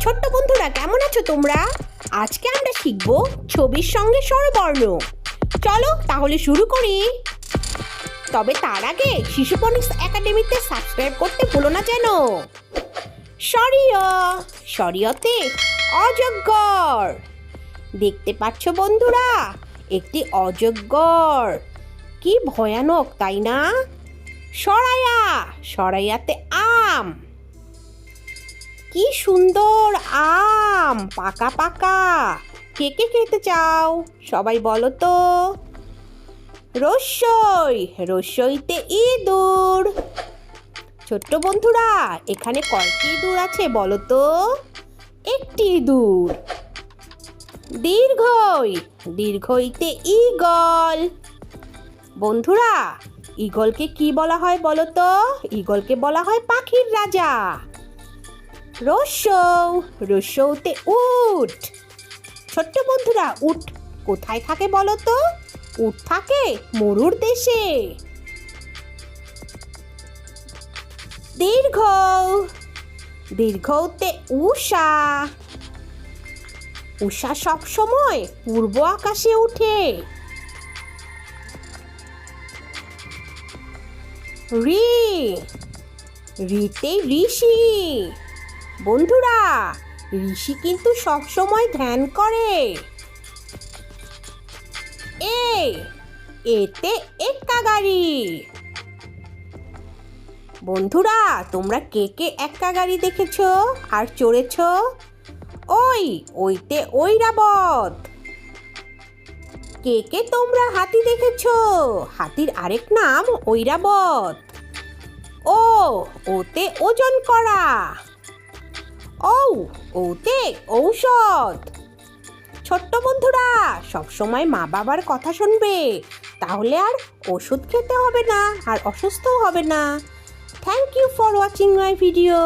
ছোট্ট বন্ধুরা, কেমন আছো তোমরা? আজকে আমরা শিখব ছবির সঙ্গে স্বরবর্ণ। চলো তাহলে শুরু করি। তবে তার আগে শিশুপনিক্স একাডেমিতে সাবস্ক্রাইব করতে ভুলো না যেন। সরিয়, সরিয়তে অজগর। দেখতে পাচ্ছ বন্ধুরা, একটি অজগর। কি ভয়ানক, তাই না? সরাইয়া সরাইয়াতে আম। কি সুন্দর আম, পাকা পাকা। কে কে খেতে চাও, সবাই বলো তো। রসই, রসইতে ইঁদুর। ছোট্ট বন্ধুরা, এখানে কয়টি ইঁদুর আছে বলো তো? একটি ইঁদুর। দীর্ঘই, দীর্ঘইতে ইগল বন্ধুরা ইগলকে কি বলা হয় বলো তো? ইগলকে বলা হয় পাখির রাজা। রসৌ রসৌতে উট ছোট্ট বন্ধুরা উট কোথায় থাকে বলো তো? উট থাকে মরুর দেশে। দীর্ঘ। দীর্ঘতে উষা। উষা সব সময় পূর্ব আকাশে উঠে। রি। রিতে ঋষি। বন্ধুরা, ঋষি কিন্তু সব সময় ধ্যান করে। এ, এতে এক্কা গাড়ি। বন্ধুরা, তোমরা কে কে এক্কা গাড়ি দেখেছ আর চড়েছ? ওই, ওইতে ওই রাবত কে কে তোমরা হাতি দেখেছ? হাতির আরেক নাম ঐরাবত। ও, ওতে ওজন করা। ও ওতে ঔষধ। ছোট্ট বন্ধুরা, সবসময় মা বাবার কথা শুনবে। তাহলে আর ওষুধ খেতে হবে না, আর অসুস্থও হবে না। Thank you for watching my video